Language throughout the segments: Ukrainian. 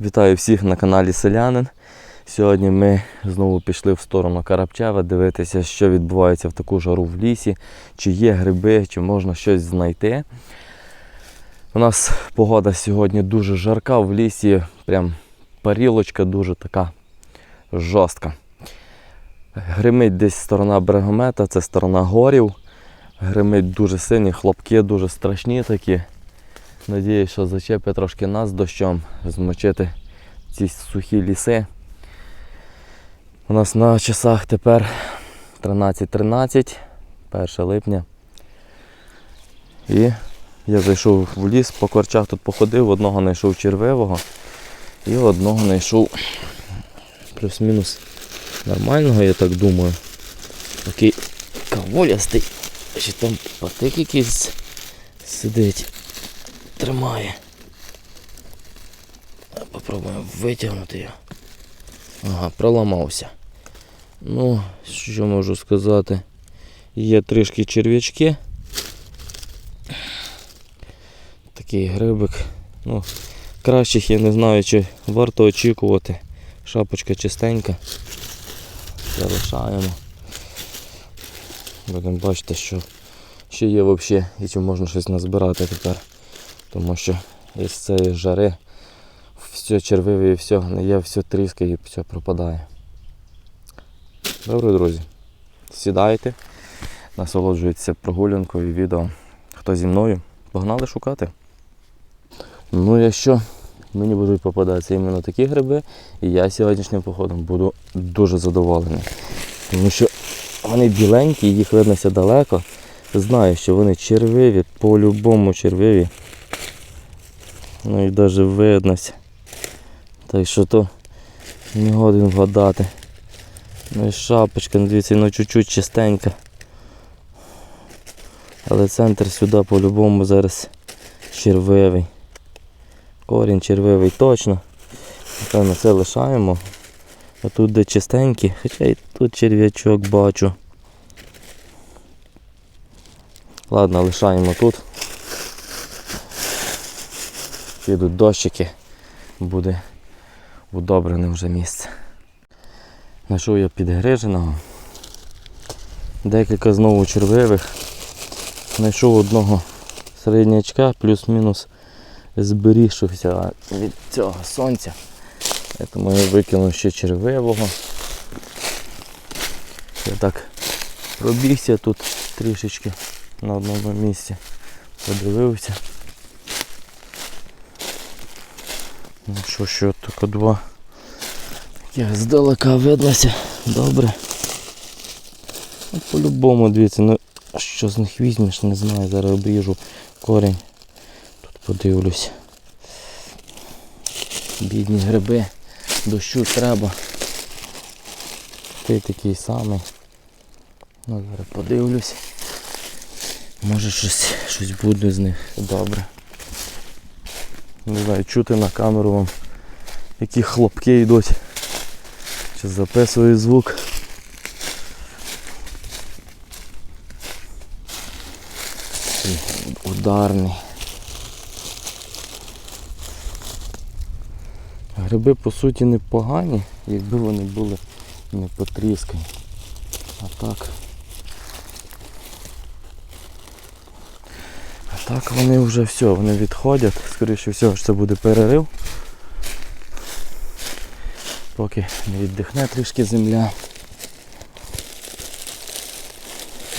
Вітаю всіх на каналі Селянин. Сьогодні ми знову пішли в сторону Карапчева дивитися, що відбувається в таку жару в лісі, чи є гриби, чи можна щось знайти. У нас погода сьогодні дуже жарка, в лісі прям парілочка дуже така жорстка. Гримить десь сторона брегомета, це сторона горів. Гримить дуже сильні, хлопки дуже страшні такі. Надіюсь, що зачепить трошки нас дощом, змочити ці сухі ліси. У нас на часах тепер 13.13, 1 липня. І я зайшов в ліс, по корчах тут походив, одного знайшов червивого і одного знайшов плюс-мінус нормального, я так думаю. Такий каволястий. Чи там патик якийсь сидить тримає. Попробуємо витягнути його. Ага, проламався. Ну, що можу сказати? Є трішки черв'ячки. Такий грибик. Ну, кращих я не знаю, чи варто очікувати. Шапочка чистенька. Залишаємо. Будемо бачити, що ще є взагалі і чи можна щось назбирати тепер. Тому що із цієї жари все червиве і все не є, все тріскає і все пропадає. Добре, друзі. Сідайте, насолоджуйтеся прогулянкою відео. Хто зі мною? Погнали шукати. Ну, якщо мені будуть попадатися іменно такі гриби, і я сьогоднішнім походом буду дуже задоволений. Тому що вони біленькі, їх виднося далеко. Знаю, що вони червиві, по-любому червиві. Ну і навіть виднося. Так що то не годен вгадати. Ну і шапочка, ну, дивіться, ну чуть-чуть чистенька. Але центр сюди по-любому зараз червивий. Корінь червивий точно. Напевно це лишаємо. А тут де чистенькі, хоча і тут черв'ячок бачу. Ладно, лишаємо тут. Підуть дощики, буде удобрене вже місце. Знайшов я підгриженого. Декілька знову червивих. Знайшов одного середнячка, плюс-мінус зберігшився від цього сонця. Тому я викинув ще червивого. Я так пробігся тут трішечки на одному місці. Подивився. Ну що, що, тільки два. Як здалека виднося. Добре. Ну, По-любому, дивіться, ну що з них візьмеш, не знаю, зараз обріжу корінь. Тут подивлюсь. Бідні гриби. Дощу треба. Ти такий самий. Ну, зараз подивлюсь. Може щось, щось буде з них добре. Не знаю, чути на камеру вам, які хлопки йдуть. Чи записую звук. Ударний. Гриби по суті непогані, якби вони були не потріскані. А так. Так вони вже все, вони відходять. Скоріше всього, це буде перерив. Поки не віддихне трішки земля.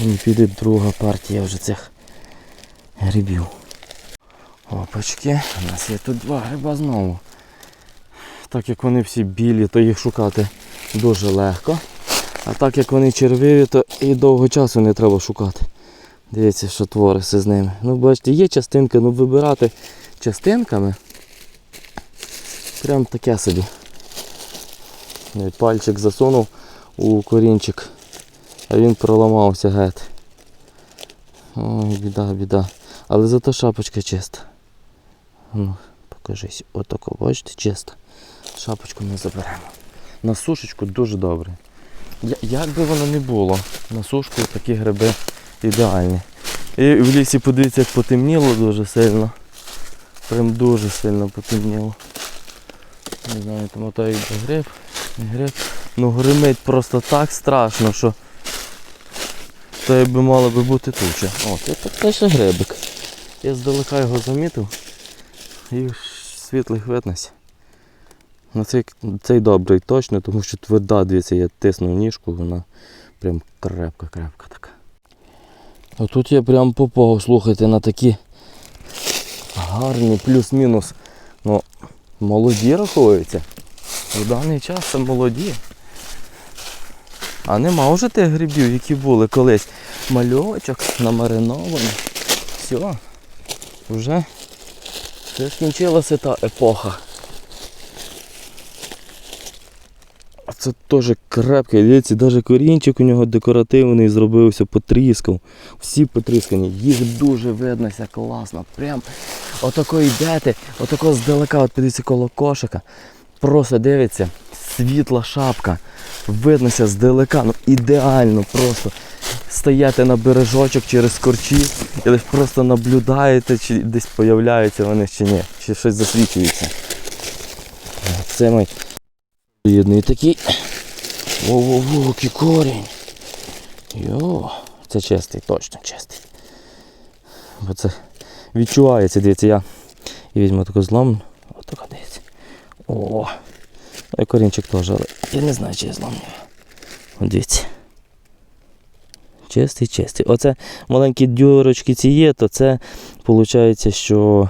І піде друга партія вже цих грибів. Опачки, у нас є тут два гриба знову. Так як вони всі білі, то їх шукати дуже легко. А так як вони червиві, то і довго часу не треба шукати. Дивіться, що твориться з ними. Ну бачите, є частинки, ну вибирати частинками. Прям таке собі. Пальчик засунув у корінчик, а він проламався геть. Ой, біда, біда. Але зато шапочка чиста. Ну, покажись, отако, бачите, чиста. Шапочку ми заберемо. На сушечку дуже добре. Як би воно не було, на сушку такі гриби ідеальні. І в лісі подивіться, як потемніло дуже сильно. Прям дуже сильно потемніло. Не знаю, тому то йде гриб, гриб. Ну гримить просто так страшно, що то якби мало би бути туча. О, це так теж грибик. Я здалека його замітив і світлих виднося. Ну цей, цей добрий точно, тому що тверда, дивіться, я тисну ніжку, вона прям крепка-крепка така. А тут я прям попав, слухайте, на такі гарні плюс-мінус. Ну, молоді рахуються. У даний час це молоді. А нема вже тих грибів, які були колись. Мальочок намаринований. Все. Вже це скінчилася та епоха. А Це теж крепкий, дивіться, навіть корінчик у нього декоративний зробився, потріскав. Всі потріскані, їх дуже виднося класно. Прям отако йдете, отако здалека, от підійся коло кошика. Просто дивиться, світла шапка. Виднося здалека, ну ідеально просто. Стаєте на бережочок через корчі і лише просто наблюдаєте, чи десь появляються вони чи ні, чи щось засвічується. Це мій єдний такий. Воу-воу-воу, який корінь. Йо, це чистий, точно чистий. Бо це відчувається, дивіться, я і візьму таку злом. Отако дивіться. О! І корінчик теж, але я не знаю, чи я зломлю. От Дивіться. Чистий, чистий. Оце маленькі дюрочки ці є, то це виходить, що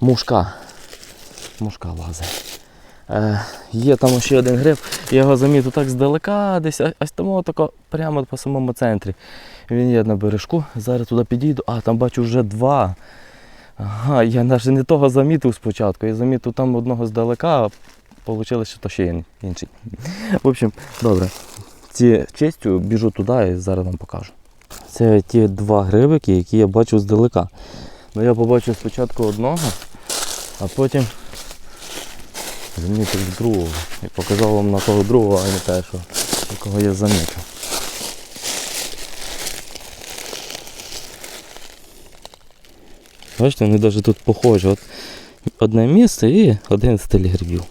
мушка. Мушка лазить. Е, є там ще один гриб, я його замітив так здалека, десь ось тому тако прямо по самому центрі. Він є на бережку. Зараз туди підійду, а там бачу вже два. Ага, я навіть не того замітив спочатку. Я замітив там одного здалека, а вийшло, що то ще інший. В общем, добре. Ці честю біжу туди і зараз вам покажу. Це ті два грибики, які я бачу здалека. Ну я побачив спочатку одного, а потім замітив другого. І показав вам на того другого, а не те, що якого я замітив. Бачите, вони навіть тут похожі. От одне місце і один стиль грибів.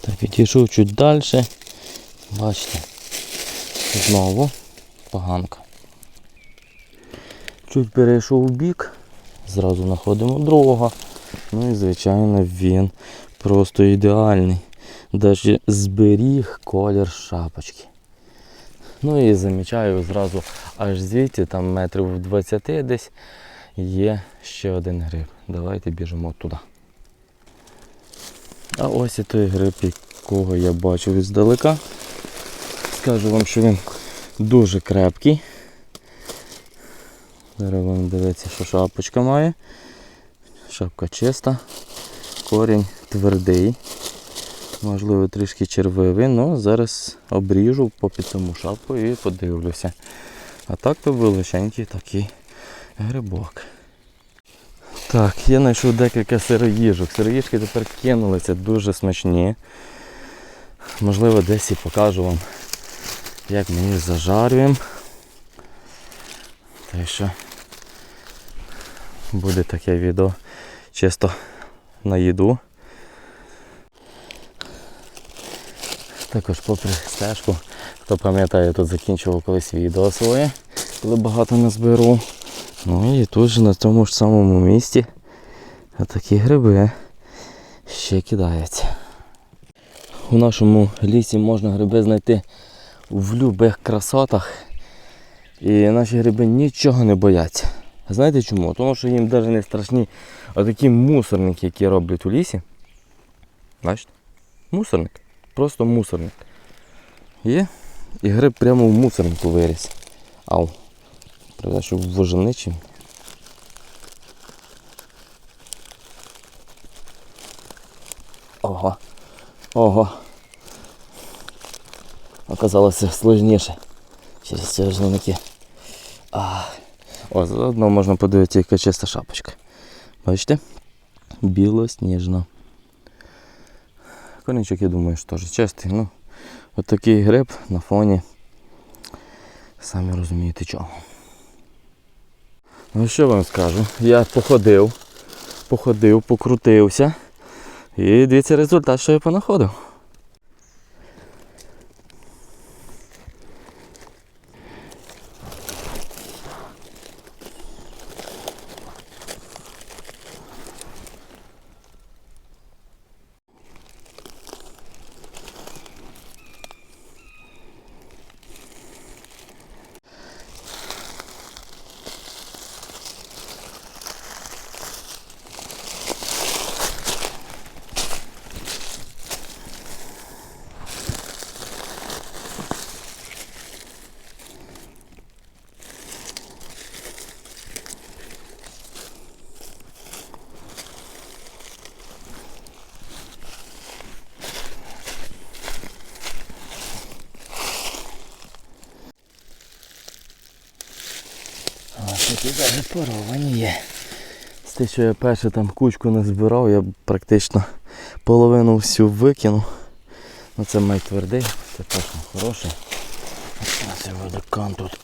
Так, підійшов чуть далі. Бачите, знову поганка. Чуть перейшов в бік, зразу знаходимо другого. Ну і звичайно він просто ідеальний. Навіть зберіг колір шапочки. Ну і замічаю зразу аж звідти, там метрів в 20 десь є ще один гриб. Давайте біжимо туди. А ось і той гриб, якого я бачив іздалека. Скажу вам, що він дуже крепкий. Зараз вам дивиться, що шапочка має. Шапка чиста, корінь твердий, можливо трішки червивий, але зараз обріжу попід цьому шапку і подивлюся. А так то величенький такий грибок. Так, я знайшов декілька сироїжок. Сироїжки тепер кинулися дуже смачні. Можливо, десь і покажу вам, як ми їх зажарюємо. Так що буде таке відео чисто на їду. Також попри стежку, хто пам'ятає, тут закінчував колись відео своє, коли багато назберу. Ну і тут же на тому ж самому місці такі гриби ще кидаються. У нашому лісі можна гриби знайти в любих красотах. І наші гриби нічого не бояться. Знаєте чому? Тому що їм навіть не страшні отакі мусорники, які роблять у лісі. Бачите? Мусорник. Просто мусорник. Є. І гриб прямо в мусорнику виріс. Ау. Правда, що воженичий. Ого. Ого. Оказалося сложніше. Через ці жнивники. А. О, заодно можна подивитися, яка чиста шапочка. Бачите? Білосніжно. Корінчик, я думаю, що теж чистий. Ну, от гриб на фоні. Самі розумієте чого. Ну що вам скажу? Я походив, походив, покрутився. І дивіться результат, що я понаходив. Ось такі навіть поровані є. З те, що я перше там кучку не збирав, я практично половину всю викинув. Ну це май твердий, це точно хороший. А це водокан тут.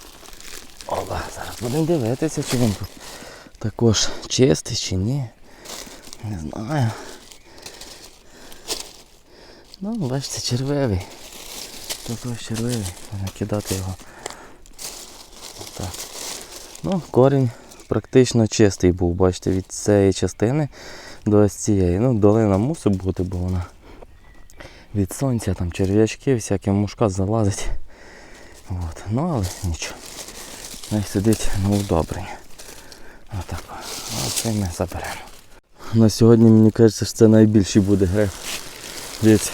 Оба, зараз будемо дивитися, чи він тут також чистий чи ні. Не знаю. Ну, бачите, червивий. Також червивий. Можна кидати його. Так. Ну, корінь практично чистий був, бачите, від цієї частини до ось цієї. Ну, долина мусить бути, бо вона від сонця, там черв'ячки, всякі мушка залазить. От. Ну, але нічого. Най сидить на удобренні. Отак. Оце ми заберемо. На сьогодні мені кажеться, що це найбільший буде гриб. Дивіться,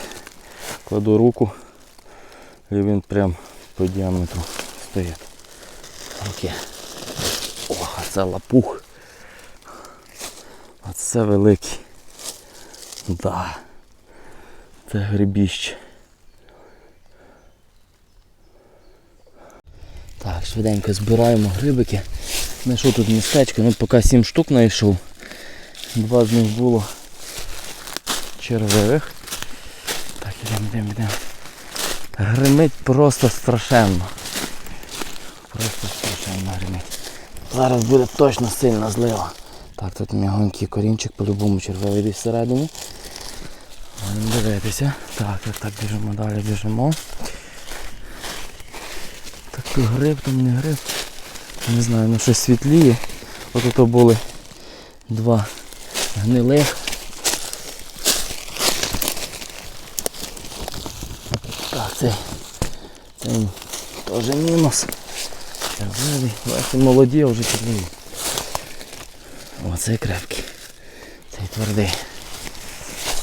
кладу руку і він прям по діаметру стоїть. Окей. Це лапух. А це великий. Да. Це грибіще. Так, швиденько збираємо грибики. Знайшов тут містечко, ну поки 7 штук знайшов. Два з них було червивих. Так, ідемо, йдемо, йдемо. Гримить просто страшенно. Просто страшенно гримить. Зараз буде точно сильна злива. Так, тут м'ягонький корінчик, по-любому червивий десь всередині. Дивитися. Так, так, так, біжимо далі, біжимо. Так то гриб, там не гриб. Не знаю, ну щось світліє. От тут були два гнилих. Так, цей, цей теж мінус. Червивий. Бачите, молоді, а вже червиві. О, крепкий. Цей твердий.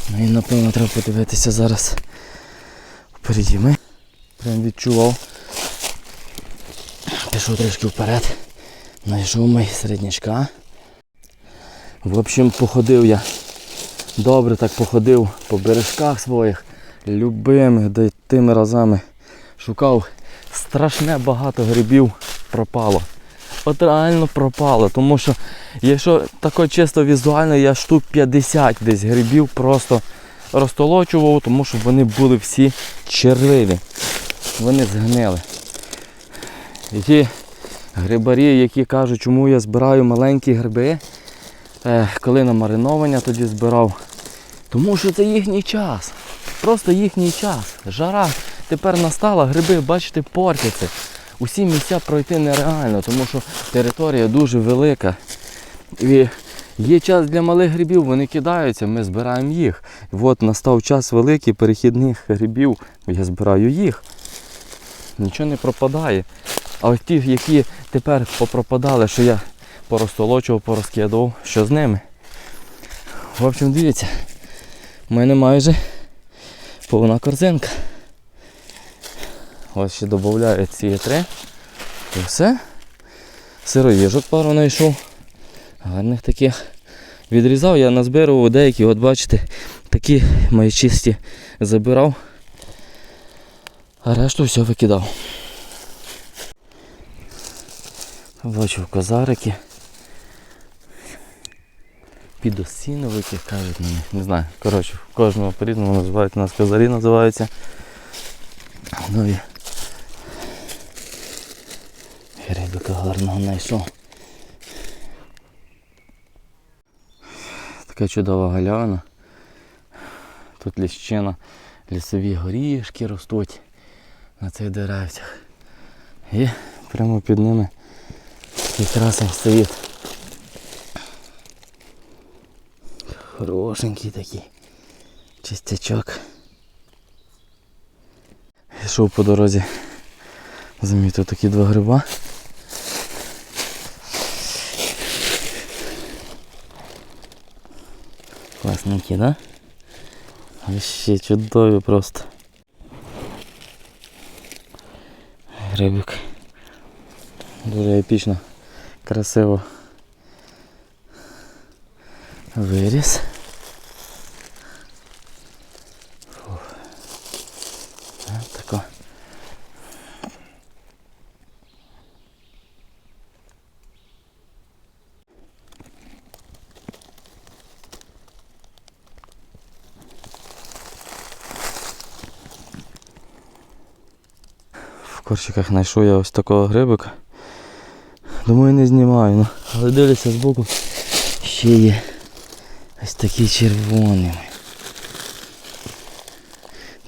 Ну і напевно треба подивитися зараз впереді ми. Прям відчував. Пішов трішки вперед. Знайшов мій середнячка. В общем, походив я. Добре так походив по бережках своїх, любимих, де тими разами шукав. Страшне багато грибів пропало. От реально пропало, тому що якщо тако чисто візуально, я штук 50 десь грибів просто розтолочував, тому що вони були всі червиві. Вони згнили. І ті грибарі, які кажуть, чому я збираю маленькі гриби, коли на мариновання тоді збирав. Тому що це їхній час. Просто їхній час. Жара тепер настала, гриби, бачите, портяться. Усі місця пройти нереально, тому що територія дуже велика. І є час для малих грибів, вони кидаються, ми збираємо їх. І от настав час великий перехідних грибів, я збираю їх. Нічого не пропадає. А от ті, які тепер попропадали, що я порозтолочував, порозкидував, що з ними? В общем, дивіться, в мене майже повна корзинка. Ось ще додаю ці три. І все. Сироїжок пару знайшов. Гарних таких. Відрізав, я назбирував деякі, от бачите, такі мої чисті забирав. А решту все викидав. Бачу козарики. Підосіновики кажуть мені. Не знаю. Коротше, в кожного по-різному називають, у нас козарі називаються. Ну і Грибика гарного знайшов. Така чудова галявина. тут ліщина, лісові горішки ростуть на цих деревцях. І прямо під ними красень стоїть. Хорошенький такий. Чистячок. Йшов по дорозі. Замітив такі два гриба. Класненькі, да? Ще чудові просто. Грибик. Дуже епічно, красиво. Виріс. В корчиках знайшов я ось такого грибика. Думаю, не знімаю, ну, але дивлюся збоку. Ще є ось такі червоні.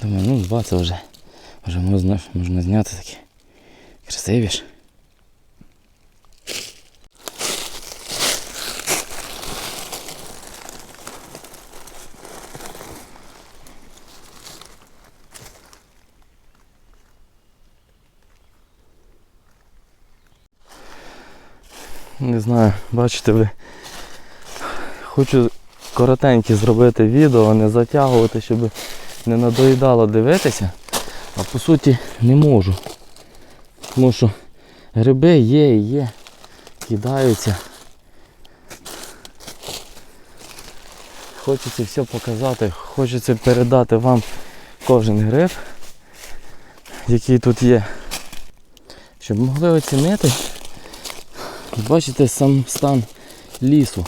Думаю, ну два це вже. Вже можна, можна зняти такі. Красиві ж. Не знаю, бачите ви. Хочу коротеньке зробити відео, не затягувати, щоб не надоїдало дивитися. А по суті не можу. Тому що гриби є і є. Кидаються. Хочеться все показати, хочеться передати вам кожен гриб, який тут є. Щоб могли оцінити. Бачите сам стан лісу,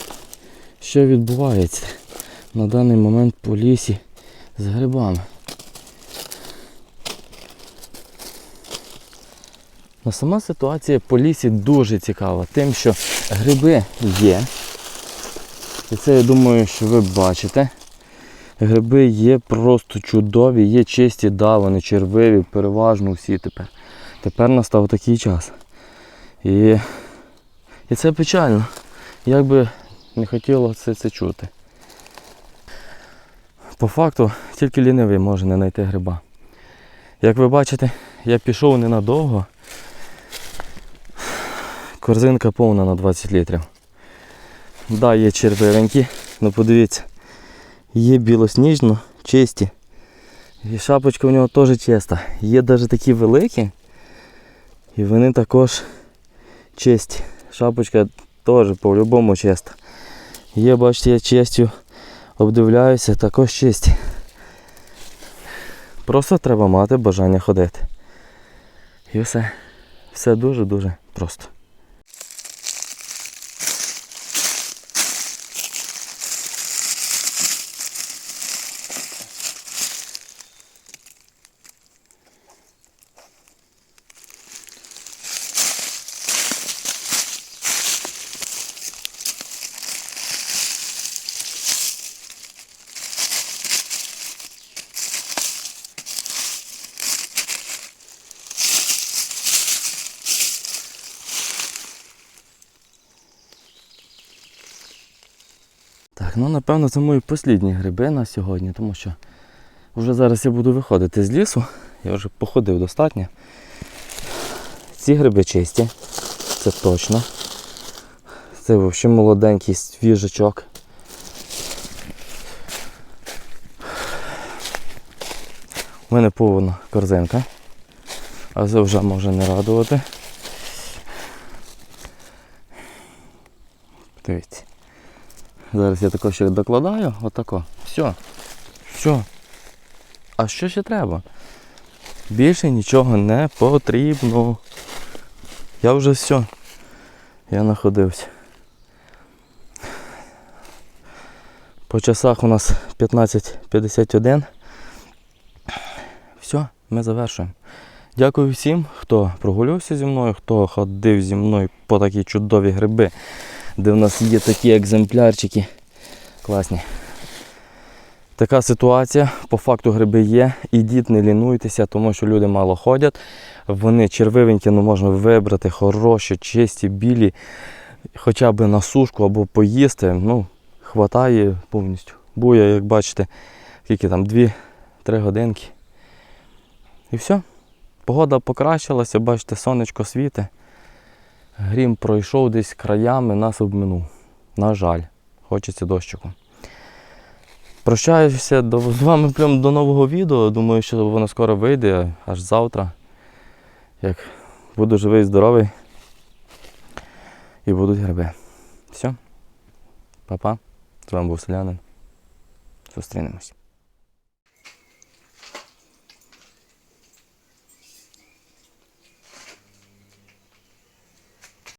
що відбувається на даний момент по лісі з грибами. Ну, сама ситуація по лісі дуже цікава, тим, що гриби є. І це я думаю, що ви бачите. Гриби є просто чудові, є чисті, да, вони червиві, переважно всі тепер. Тепер настав такий час. І і це печально. Як би не хотілося це чути. По факту тільки лінивий може не знайти гриба. Як ви бачите, я пішов ненадовго. Корзинка повна на 20 літрів. Да, є червивенькі, але подивіться, є білосніжно, чисті. І шапочка в нього теж чиста. Є навіть такі великі. І вони також чисті. Шапочка теж по-любому чиста. Є, бачите, я честю обдивляюся, також чисті. Просто треба мати бажання ходити. І все. Все дуже-дуже просто. Так, ну напевно це мої послідні гриби на сьогодні, тому що вже зараз я буду виходити з лісу. Я вже походив достатньо. Ці гриби чисті, це точно. Це взагалі молоденький свіжачок. У мене повна корзинка, а це вже може не радувати. Дивіться. Зараз я також ще докладаю, отако. Все. Все. А що ще треба? Більше нічого не потрібно. Я вже все. Я знаходився. По часах у нас 15.51. Все, ми завершуємо. Дякую всім, хто прогулявся зі мною, хто ходив зі мною по такі чудові гриби, де в нас є такі екземплярчики. Класні. Така ситуація. По факту гриби є. Ідіть, не лінуйтеся, тому що люди мало ходять. Вони червивенькі, ну можна вибрати, хороші, чисті, білі, хоча б на сушку або поїсти. Ну, хватає повністю. Буя, як бачите, скільки там, 2-3 годинки. І все. Погода покращилася, бачите, сонечко світе. Грім пройшов десь краями, нас обминув. На жаль, хочеться дощику. Прощаюся до, з вами прям до нового відео. Думаю, що воно скоро вийде, аж завтра. Як буду живий, здоровий. І будуть гриби. Все. Па-па. З вами був Селянин. Зустрінемось.